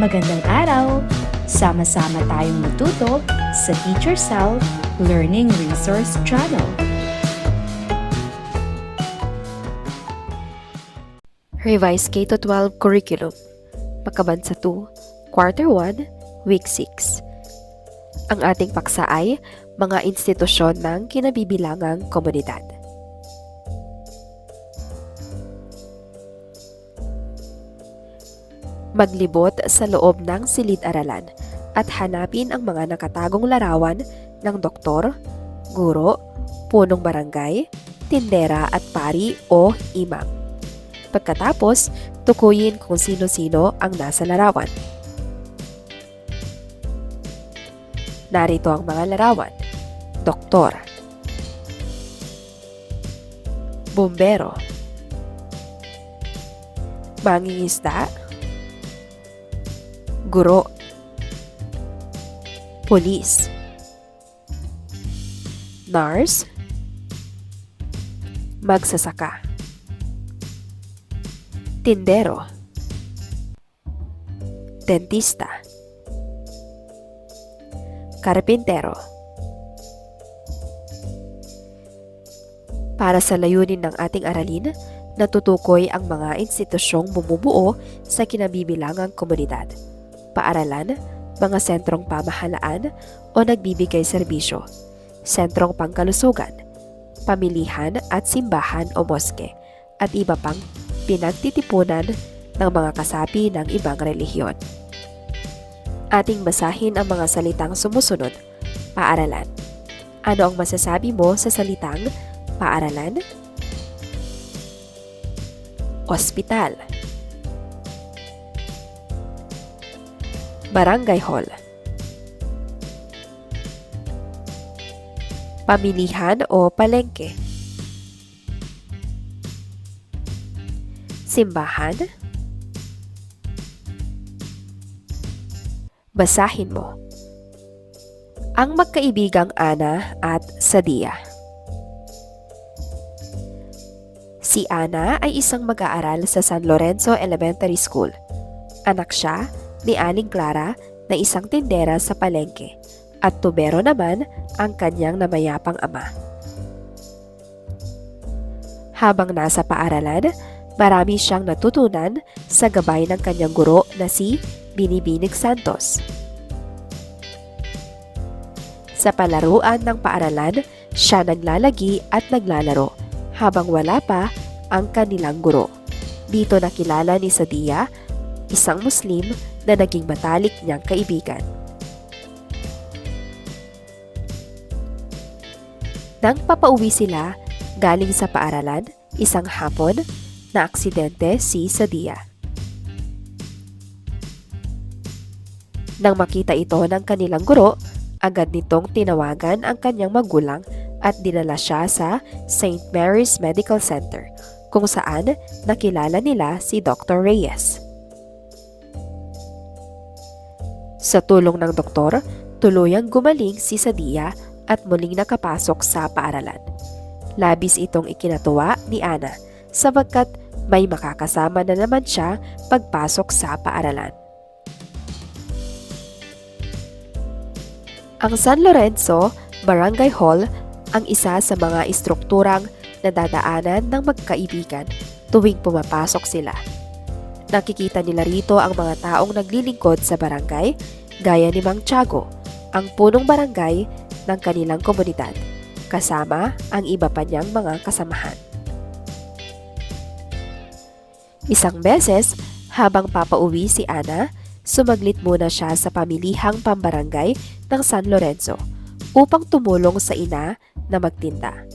Magandang araw! Sama-sama tayong matuto sa Teacher Sal Learning Resource Channel. Revised K-12 Curriculum Pagkabansa 2, Quarter 1, Week 6 Ang ating paksa ay mga institusyon ng kinabibilangang komunidad. Maglibot sa loob ng silid-aralan at hanapin ang mga nakatagong larawan ng doktor, guro, punong barangay, tindera at pari o imam. Pagkatapos, tukuyin kung sino-sino ang nasa larawan. Narito ang mga larawan. Doktor Bombero Mangingisda Guro. Police. Nurse. Magsasaka. Tindero. Dentista. Karpintero. Para sa layunin ng ating aralin, natutukoy ang mga institusyong bumubuo sa kinabibilangang komunidad, paaralan, mga sentrong pamahalaan o nagbibigay serbisyo, sentrong pangkalusugan, pamilihan at simbahan o moske, at iba pang pinagtitipunan ng mga kasapi ng ibang relihiyon. Ating basahin ang mga salitang sumusunod. Paaralan. Ano ang masasabi mo sa salitang paaralan? Ospital. Barangay Hall. Pamilihan o palengke. Simbahan. Basahin mo. Ang magkaibigang Ana at Sadia. Si Ana ay isang mag-aaral sa San Lorenzo Elementary School. Anak siya ni Aling Clara na isang tindera sa palengke at tubero naman ang kanyang namayapang ama. Habang nasa paaralan, marami siyang natutunan sa gabay ng kanyang guro na si Binibinig Santos. Sa palaruan ng paaralan, siya naglalagi at naglalaro habang wala pa ang kanilang guro. Dito nakilala ni Sadia, isang Muslim na naging matalik niyang kaibigan. Nang papauwi sila galing sa paaralan, isang hapon, na aksidente si Sadia. Nang makita ito ng kanilang guro, agad nitong tinawagan ang kanyang magulang at dinala siya sa St. Mary's Medical Center kung saan nakilala nila si Dr. Reyes. Sa tulong ng doktor, tuluyang gumaling si Sadia at muling nakapasok sa paaralan. Labis itong ikinatuwa ni Ana sapagkat may makakasama na naman siya pagpasok sa paaralan. Ang San Lorenzo Barangay Hall ang isa sa mga istrukturang nadadaanan ng magkaibigan tuwing pumapasok sila. Nakikita nila rito ang mga taong naglilingkod sa barangay gaya ni Mang Tiago, ang punong barangay ng kanilang komunidad, kasama ang iba pa niyang mga kasamahan. Isang beses, habang papauwi si Ana, sumaglit muna siya sa pamilihang pambarangay ng San Lorenzo upang tumulong sa ina na magtinda.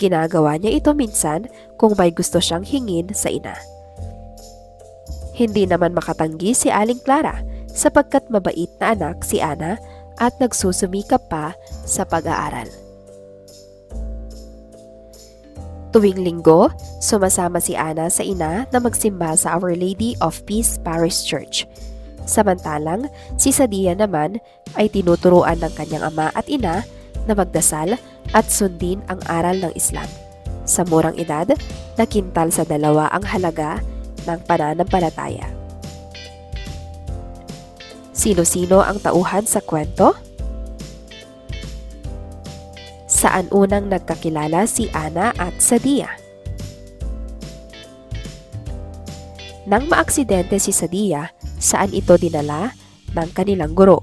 Ginagawa niya ito minsan kung may gusto siyang hingin sa ina. Hindi naman makatanggi si Aling Clara sapagkat mabait na anak si Ana at nagsusumikap pa sa pag-aaral. Tuwing linggo, sumasama si Ana sa ina na magsimba sa Our Lady of Peace Parish Church. Samantalang, si Sadia naman ay tinuturuan ng kanyang ama at ina na magdasal at sundin ang aral ng Islam. Sa murang edad, nakintal sa dalawa ang halaga ng pananampalataya. Sino-sino ang tauhan sa kwento? Saan unang nagkakilala si Ana at Sadia? Nang maaksidente si Sadia, saan ito dinala ng kanilang guro?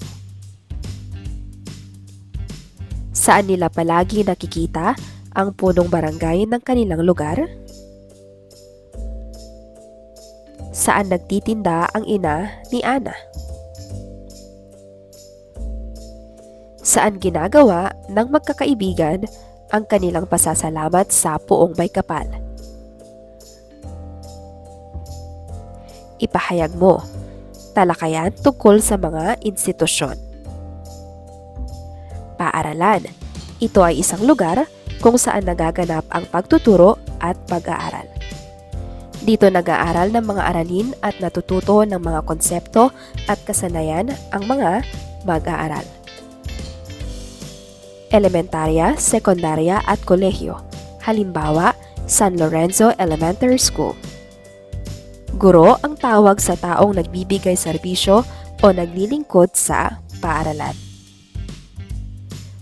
Saan nila palagi nakikita ang punong barangay ng kanilang lugar? Saan nagtitinda ang ina ni Ana? Saan ginagawa ng magkakaibigan ang kanilang pasasalamat sa puong may kapal? Ipahayag mo, talakayan tungkol sa mga institusyon. Paaralan. Ito ay isang lugar kung saan nagaganap ang pagtuturo at pag-aaral. Dito nag-aaral ng mga aralin at natututo ng mga konsepto at kasanayan ang mga mag-aaral. Elementarya, sekundarya at kolehiyo. Halimbawa, San Lorenzo Elementary School. Guro ang tawag sa taong nagbibigay serbisyo o naglilingkod sa paaralan.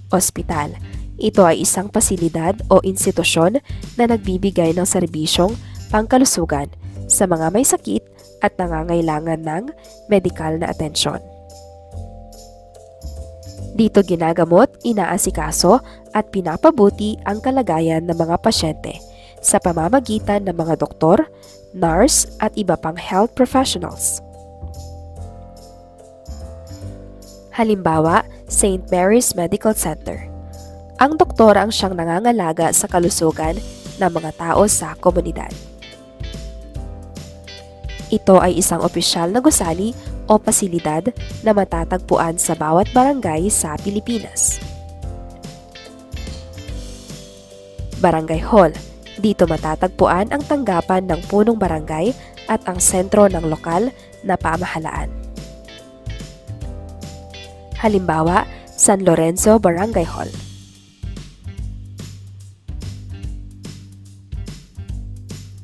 Ospital. Ito ay isang pasilidad o institusyon na nagbibigay ng serbisyong pangkalusugan sa mga may sakit at nangangailangan ng medikal na atensyon. Dito ginagamot, inaasikaso at pinapabuti ang kalagayan ng mga pasyente sa pamamagitan ng mga doktor, nurse at iba pang health professionals. Halimbawa, St. Mary's Medical Center. Ang doktor ang siyang nangangalaga sa kalusugan ng mga tao sa komunidad. Ito ay isang opisyal na gusali o pasilidad na matatagpuan sa bawat barangay sa Pilipinas. Barangay Hall. Dito matatagpuan ang tanggapan ng punong barangay at ang sentro ng lokal na pamahalaan. Halimbawa, San Lorenzo Barangay Hall.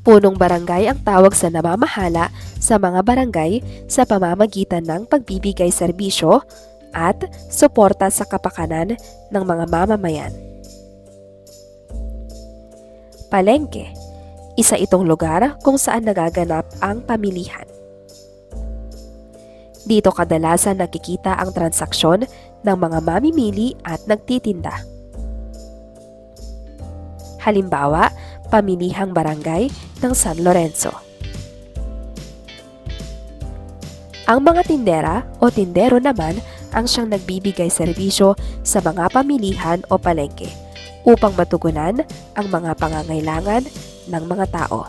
Punong barangay ang tawag sa namamahala sa mga barangay sa pamamagitan ng pagbibigay serbisyo at suporta sa kapakanan ng mga mamamayan. Palengke. Isa itong lugar kung saan nagaganap ang pamilihan. Dito kadalasan nakikita ang transaksyon ng mga mamimili at nagtitinda. Halimbawa, pamilihang barangay ng San Lorenzo. Ang mga tindera o tindero naman ang siyang nagbibigay serbisyo sa mga pamilihan o palengke upang matugunan ang mga pangangailangan ng mga tao.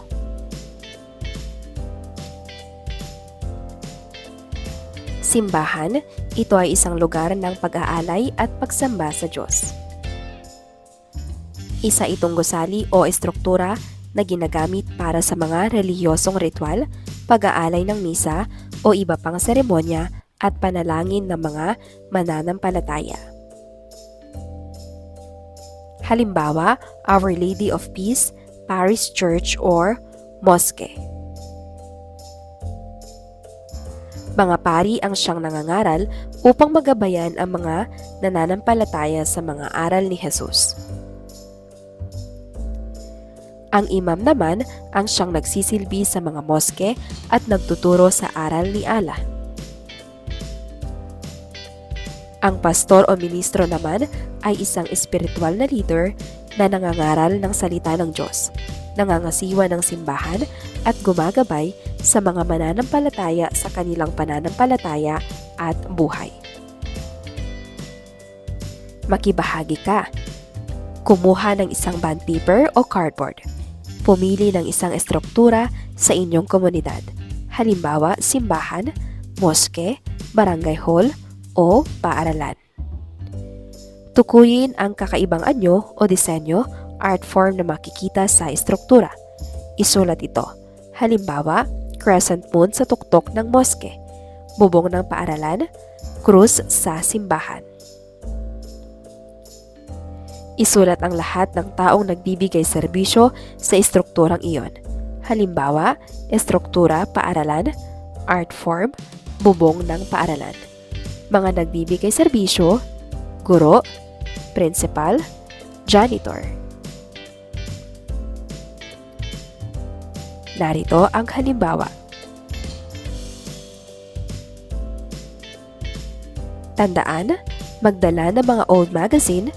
Simbahan, ito ay isang lugar ng pag-aalay at pagsamba sa Diyos. Isa itong gusali o estruktura na ginagamit para sa mga reliyosong ritual, pag-aalay ng misa o iba pang seremonya at panalangin ng mga mananampalataya. Halimbawa, Our Lady of Peace, Parish Church or Mosque. Mga pari ang siyang nangangaral upang magabayan ang mga nananampalataya sa mga aral ni Jesus. Ang imam naman ang siyang nagsisilbi sa mga moske at nagtuturo sa aral ni Allah. Ang pastor o ministro naman ay isang espiritual na leader na nangangaral ng salita ng Diyos, nangangasiwa ng simbahan at gumagabay sa mga mananampalataya sa kanilang pananampalataya at buhay. Makibahagi ka. Kumuha ng isang paper o cardboard. Pumili ng isang estruktura sa inyong komunidad. Halimbawa, simbahan, moske, barangay hall, o paaralan. Tukuyin ang kakaibang anyo o disenyo, art form na makikita sa estruktura. Isulat ito. Halimbawa, crescent moon sa tuktok ng moske, bubong ng paaralan, krus sa simbahan. Isulat ang lahat ng taong nagbibigay serbisyo sa estrukturang iyon. Halimbawa, estruktura paaralan, art form, bubong ng paaralan. mga nagbibigay serbisyo, guro, principal, janitor. Narito ang halimbawa. Tandaan, magdala ng mga old magazine,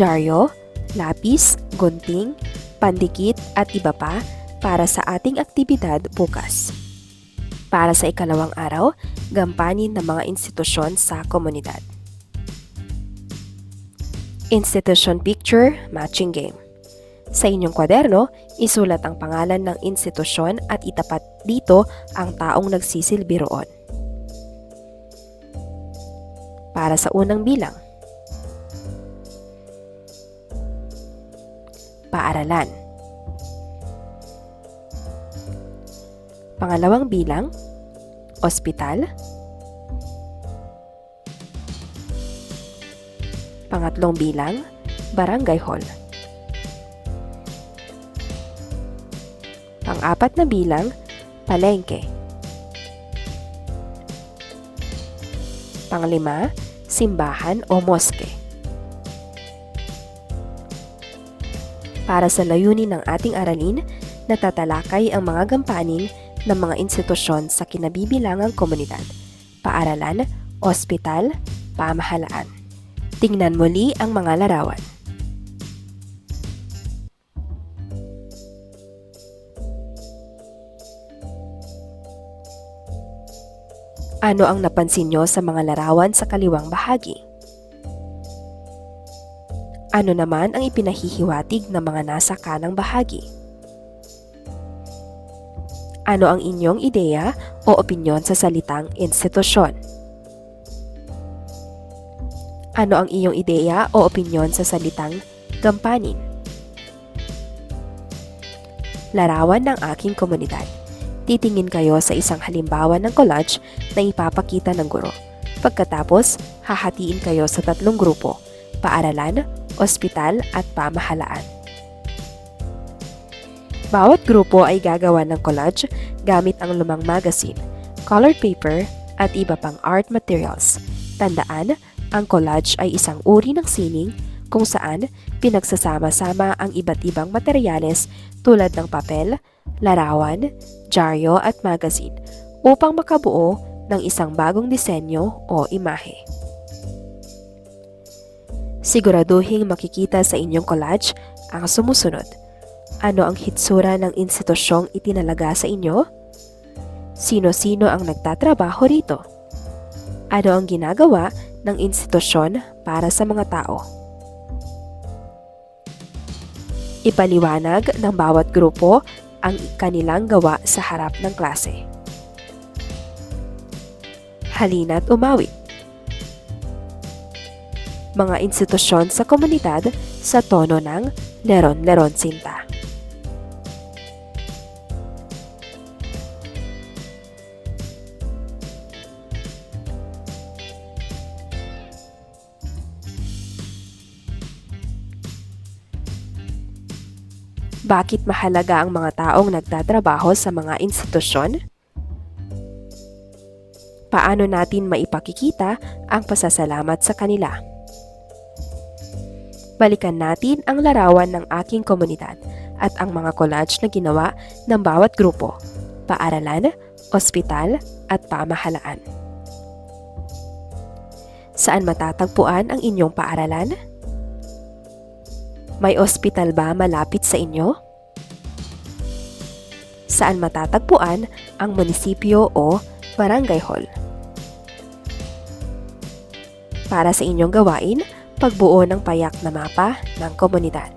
dyaryo, lapis, gunting, pandikit at iba pa para sa ating aktibidad bukas. Para sa ikalawang araw, gampanin ng mga institusyon sa komunidad. Institution Picture Matching Game Sa inyong kwaderno, isulat ang pangalan ng institusyon at itapat dito ang taong nagsisilbi roon. Para sa unang bilang, paaralan. Pangalawang bilang, ospital. Pangatlong bilang, barangay hall. Pang-apat na bilang, palengke. Panglima, simbahan o moske. Para sa layunin ng ating aralin, natatalakay ang mga gampanin ng mga institusyon sa kinabibilangang komunidad, paaralan, ospital, pamahalaan. Tingnan muli ang mga larawan. Ano ang napansin nyo sa mga larawan sa kaliwang bahagi? Ano naman ang ipinahihiwatig ng mga nasa kanang bahagi? Ano ang inyong ideya o opinyon sa salitang institusyon? Ano ang iyong ideya o opinyon sa salitang gampanin? Larawan ng aking komunidad. Titingin kayo sa isang halimbawa ng collage na ipapakita ng guro. Pagkatapos, hahatiin kayo sa tatlong grupo, paaralan, ospital at pamahalaan. Bawat grupo ay gagawa ng collage gamit ang lumang magazine, colored paper, at iba pang art materials. Tandaan, ang collage ay isang uri ng sining kung saan pinagsasama-sama ang iba't ibang materyales tulad ng papel, larawan, dyaryo at magazine upang makabuo ng isang bagong disenyo o imahe. Siguraduhing makikita sa inyong collage ang sumusunod. Ano ang hitsura ng institusyong itinalaga sa inyo? Sino-sino ang nagtatrabaho rito? Ano ang ginagawa ng institusyon para sa mga tao? Ipaliwanag ng bawat grupo ang kanilang gawa sa harap ng klase. Halina't umawit. Mga institusyon sa komunidad sa tono ng Leron-Leron Sinta. Bakit mahalaga ang mga taong nagtatrabaho sa mga institusyon? Paano natin maipakikita ang pasasalamat sa kanila? Balikan natin ang larawan ng aking komunidad at ang mga collage na ginawa ng bawat grupo, paaralan, ospital at pamahalaan. Saan matatagpuan ang inyong paaralan? May ospital ba malapit sa inyo? Saan matatagpuan ang munisipyo o barangay hall? Para sa inyong gawain, pagbuo ng payak na mapa ng komunidad.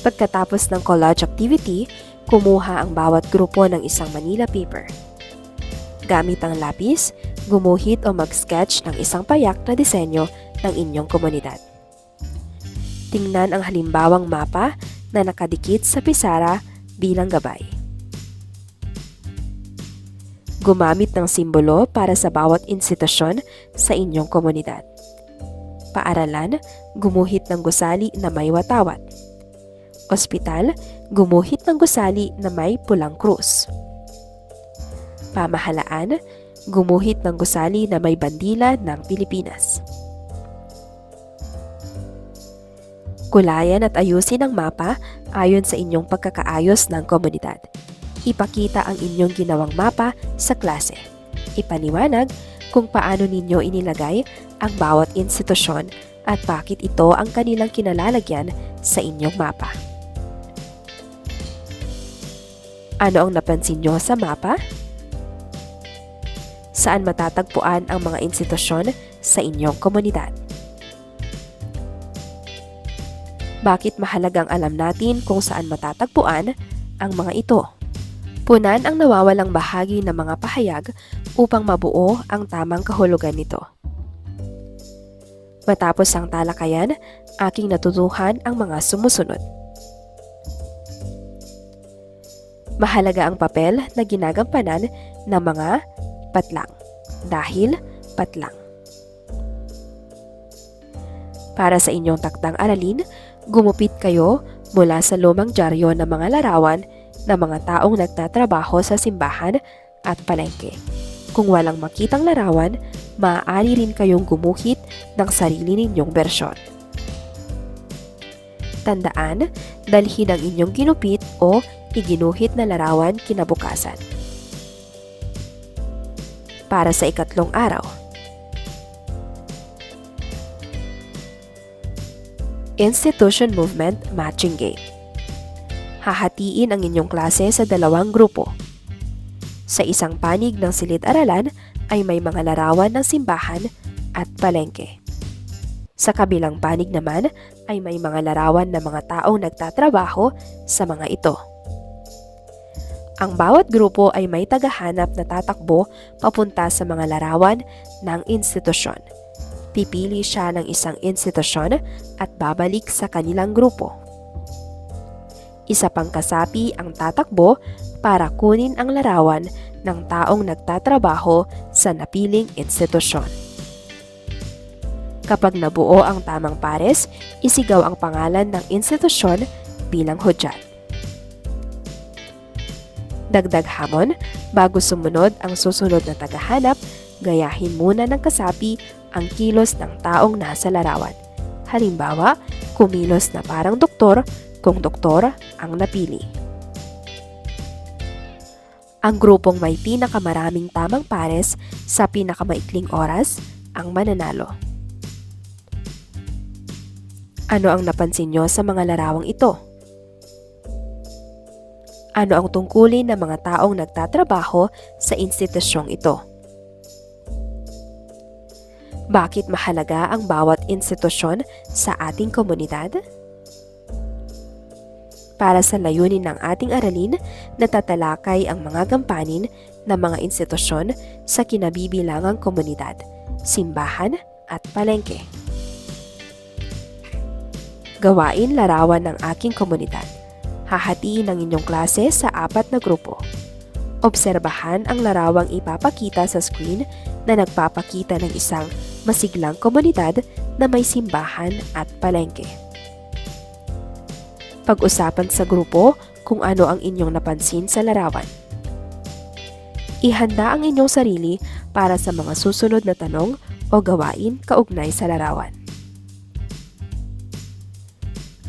Pagkatapos ng collage activity, kumuha ang bawat grupo ng isang Manila paper. Gamit ang lapis, gumuhit o mag-sketch ng isang payak na disenyo ng inyong komunidad. Tingnan ang halimbawang mapa na nakadikit sa pisara bilang gabay. Gumamit ng simbolo para sa bawat institusyon sa inyong komunidad. Paaralan, gumuhit ng gusali na may watawat. Ospital, gumuhit ng gusali na may pulang krus. Pamahalaan, Gumuhit ng gusali na may bandila ng Pilipinas. Kulayan at ayusin ang mapa ayon sa inyong pagkakaayos ng komunidad. Ipakita ang inyong ginawang mapa sa klase. Ipaniwanag kung paano ninyo inilagay ang bawat institusyon at bakit ito ang kanilang kinalalagyan sa inyong mapa. Ano ang napansin nyo sa mapa? Saan matatagpuan ang mga institusyon sa inyong komunidad? Bakit mahalagang alam natin kung saan matatagpuan ang mga ito? Punan ang nawawalang bahagi ng mga pahayag upang mabuo ang tamang kahulugan nito. Matapos ang talakayan, aking natutuhan ang mga sumusunod. Mahalaga ang papel na ginagampanan ng mga patlang dahil patlang. Para sa inyong takdang aralin, gumupit kayo mula sa lumang dyaryo ng mga larawan ng mga taong nagtatrabaho sa simbahan at palengke. Kung walang makitang larawan, maaari rin kayong gumuhit ng sarili ninyong bersyon. Tandaan, dalhin ang inyong ginupit o iginuhit na larawan kinabukasan. Para sa ikatlong araw, Institution Movement Matching Game. Hahatiin ang inyong klase sa dalawang grupo. Sa isang panig ng silid-aralan ay may mga larawan ng simbahan at palengke. Sa kabilang panig naman ay may mga larawan ng mga taong nagtatrabaho sa mga ito. Ang bawat grupo ay may tagahanap na tatakbo papunta sa mga larawan ng institusyon. Pipili siya ng isang institusyon at babalik sa kanilang grupo. Isa pang kasapi ang tatakbo para kunin ang larawan ng taong nagtatrabaho sa napiling institusyon. Kapag nabuo ang tamang pares, isigaw ang pangalan ng institusyon bilang hudyat. Dagdag hamon, bago sumunod ang susunod na tagahanap, gayahin muna ng kasapi ang kilos ng taong nasa larawan. Halimbawa, kumilos na parang doktor kung doktor ang napili. Ang grupong may pinakamaraming tamang pares sa pinakamaikling oras ang mananalo. Ano ang napansin nyo sa mga larawang ito? Ano ang tungkulin ng mga taong nagtatrabaho sa institusyong ito? Bakit mahalaga ang bawat institusyon sa ating komunidad? Para sa layunin ng ating aralin, natatalakay ang mga gampanin ng mga institusyon sa kinabibilangang komunidad, simbahan at palengke. Gawain larawan ng aking komunidad. Hahatiin ang inyong klase sa apat na grupo. Obserbahan ang larawang ipapakita sa screen na nagpapakita ng isang masiglang komunidad na may simbahan at palengke. Pag-usapan sa grupo kung ano ang inyong napansin sa larawan. Ihanda ang inyong sarili para sa mga susunod na tanong o gawain kaugnay sa larawan.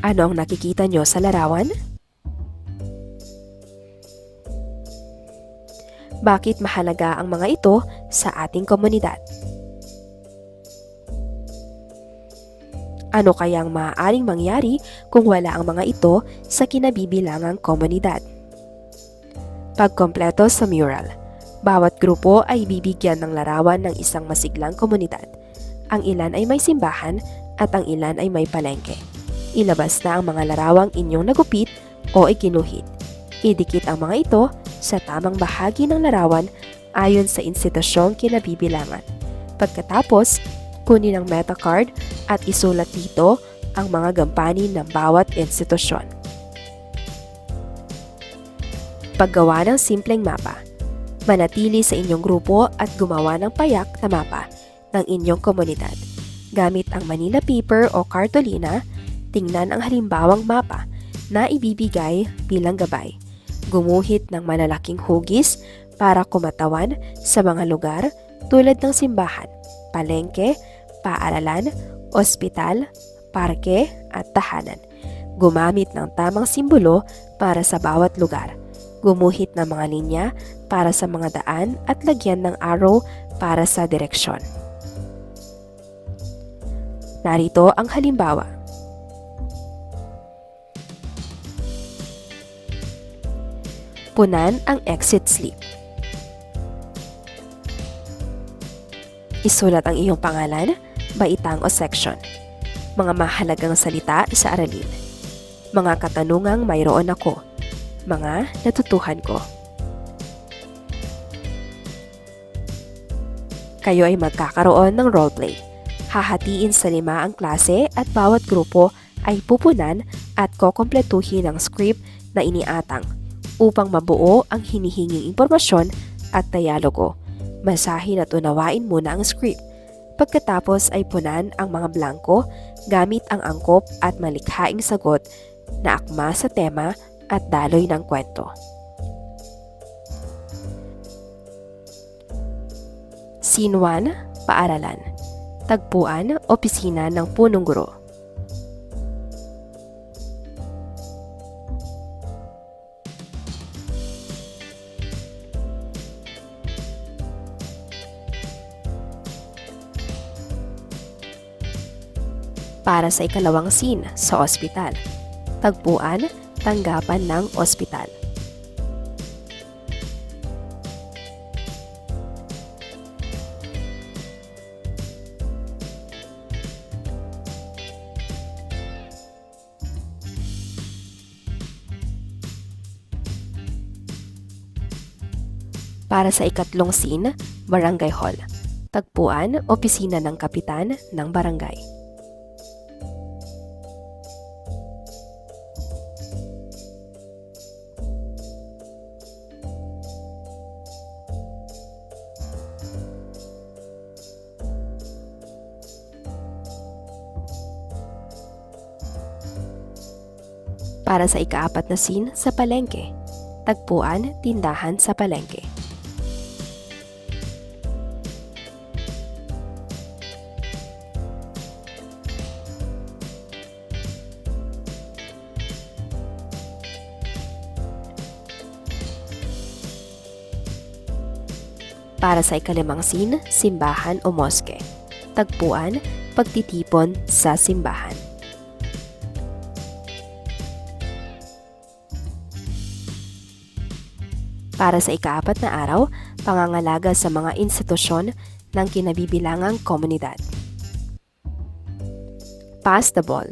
Ano ang nakikita nyo sa larawan? Bakit mahalaga ang mga ito sa ating komunidad? Ano kayang maaaring mangyari kung wala ang mga ito sa kinabibilangang komunidad? Pagkompleto sa mural. Bawat grupo ay bibigyan ng larawan ng isang masiglang komunidad. Ang ilan ay may simbahan at ang ilan ay may palengke. Ilabas na ang mga larawang inyong nagupit o ikinuhit. Idikit ang mga ito sa tamang bahagi ng larawan ayon sa institusyong kinabibilangan. Pagkatapos, kunin ang meta card at isulat dito ang mga gampanin ng bawat institusyon. Paggawa ng simpleng mapa. Manatili sa inyong grupo at gumawa ng payak na mapa ng inyong komunidad. Gamit ang Manila paper o kartolina, tingnan ang halimbawang mapa na ibibigay bilang gabay. Gumuhit ng malalaking hugis para kumatawan sa mga lugar tulad ng simbahan, palengke, paaralan, ospital, parke at tahanan. Gumamit ng tamang simbolo para sa bawat lugar. Gumuhit ng mga linya para sa mga daan at lagyan ng arrow para sa direksyon. Narito ang halimbawa. Punan ang exit slip. Isulat ang iyong pangalan, baitang o section. Mga mahalagang salita sa aralin. Mga katanungang mayroon ako. Mga natutuhan ko. Kayo ay magkakaroon ng roleplay. Hahatiin sa lima ang klase at bawat grupo ay pupunan at kokompletuhin ang script na iniatang upang mabuo ang hinihinging impormasyon at dialogo. Masahin at unawain muna ang script. Pagkatapos ay punan ang mga blanco gamit ang angkop at malikhaing sagot na akma sa tema at daloy ng kwento. Scene 1, Paaralan Tagpuan, Opisina ng Punong Guro Para sa ikalawang scene sa ospital Tagpuan, Tanggapan ng Ospital Para sa ikatlong scene, Barangay Hall. Tagpuan, opisina ng kapitan ng barangay. Para sa ikaapat na scene sa palengke. Tagpuan, tindahan sa palengke. Para sa ikalimang scene, simbahan o moske. Tagpuan, pagtitipon sa simbahan. Para sa ikaapat na araw, pangangalaga sa mga institusyon ng kinabibilangang komunidad. Pass the ball.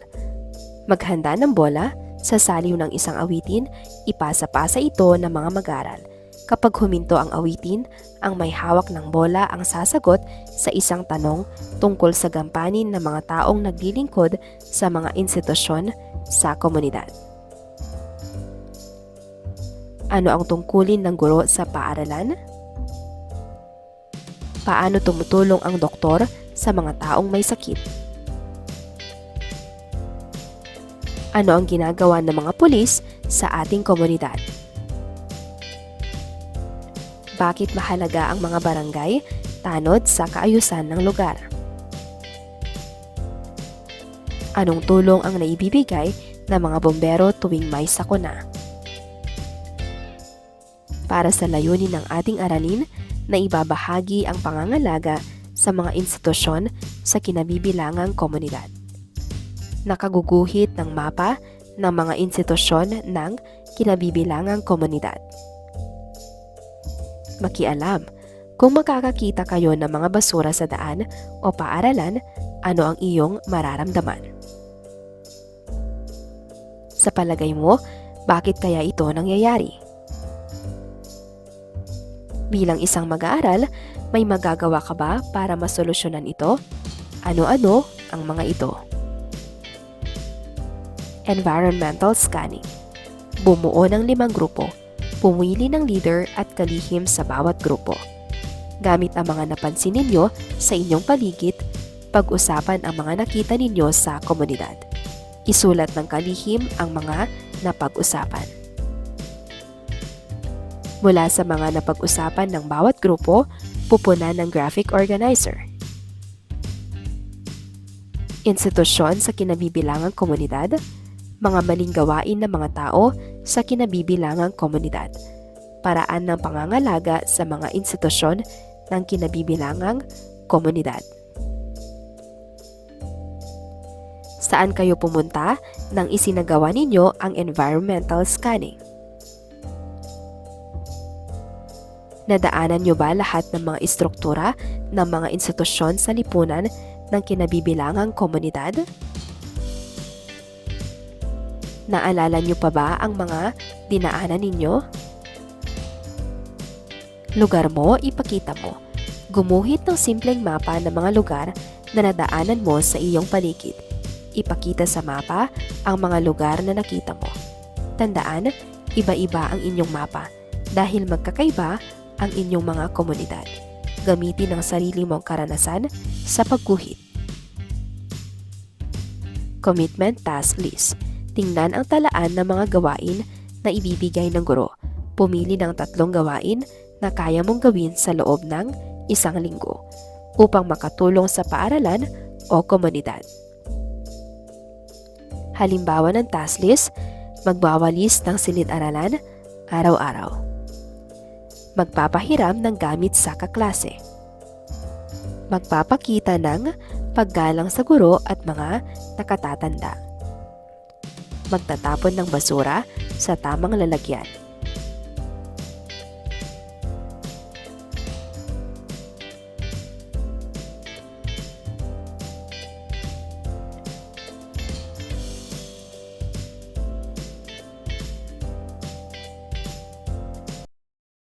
Maghanda ng bola, sa saliw ng isang awitin, ipasa-pasa ito ng mga mag-aral. Kapag huminto ang awitin, ang may hawak ng bola ang sasagot sa isang tanong tungkol sa gampanin ng mga taong naglilingkod sa mga institusyon sa komunidad. Ano ang tungkulin ng guro sa paaralan? Paano tumutulong ang doktor sa mga taong may sakit? Ano ang ginagawa ng mga pulis sa ating komunidad? Bakit mahalaga ang mga barangay tanod sa kaayusan ng lugar? Anong tulong ang naibibigay ng mga bombero tuwing may sakuna? Para sa layunin ng ating aralin na ibabahagi ang pangangalaga sa mga institusyon sa kinabibilangang komunidad. Nakaguguhit ng mapa ng mga institusyon ng kinabibilangang komunidad makialam. Kung makakakita kayo ng mga basura sa daan o paaralan, ano ang iyong mararamdaman? Sa palagay mo, bakit kaya ito nangyayari? Bilang isang mag-aaral, may magagawa ka ba para masolusyonan ito? Ano-ano ang mga ito? Environmental scanning. Bumuo ng limang grupo pumili ng leader at kalihim sa bawat grupo. Gamit ang mga napansin ninyo sa inyong paligid, pag-usapan ang mga nakita ninyo sa komunidad. Isulat ng kalihim ang mga napag-usapan. Mula sa mga napag-usapan ng bawat grupo, pupunan ng graphic organizer. Institusyon sa kinabibilangang komunidad, mga maling gawain ng mga tao sa kinabibilangang komunidad, paraan ng pangangalaga sa mga institusyon ng kinabibilangang komunidad. Saan kayo pumunta nang isinagawa ninyo ang environmental scanning? Nadaanan nyo ba lahat ng mga istruktura ng mga institusyon sa lipunan ng kinabibilangang komunidad? Naalala nyo pa ba ang mga dinaanan ninyo? Lugar mo, ipakita mo. Gumuhit ng simpleng mapa ng mga lugar na nadaanan mo sa iyong paligid. Ipakita sa mapa ang mga lugar na nakita mo. Tandaan, iba-iba ang inyong mapa dahil magkakaiba ang inyong mga komunidad. Gamitin ang sarili mong karanasan sa pagguhit. Commitment Task List Tingnan ang talaan ng mga gawain na ibibigay ng guro. Pumili ng tatlong gawain na kaya mong gawin sa loob ng isang linggo upang makatulong sa paaralan o komunidad. Halimbawa ng task list, magwawalis ng silid-aralan araw-araw. Magpapahiram ng gamit sa kaklase. Magpapakita ng paggalang sa guro at mga nakatatanda. Magtatapon ng basura sa tamang lalagyan